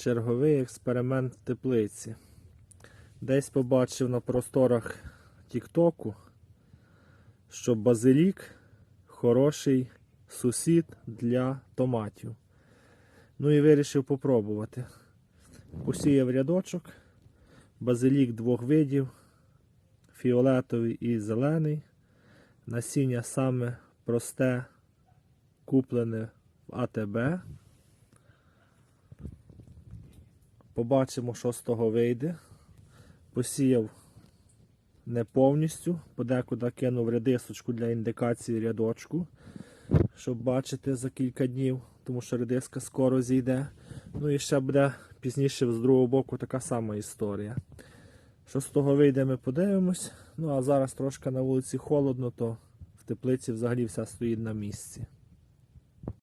Черговий експеримент теплиці. Десь побачив на просторах Тіктоку, що базилік хороший сусід для томатів. Ну і вирішив попробувати. Посіяв рядочок, базилік двох видів, фіолетовий і зелений. Насіння саме просте, куплене в АТБ. Побачимо, що з того вийде. Посіяв не повністю, подекуди кинув редисочку для індикації рядочку, щоб бачити за кілька днів, тому що редиска скоро зійде. Ну і ще буде пізніше з другого боку така сама історія. Що з того вийде, ми подивимось. Ну а зараз трошки на вулиці холодно, то в теплиці взагалі все стоїть на місці.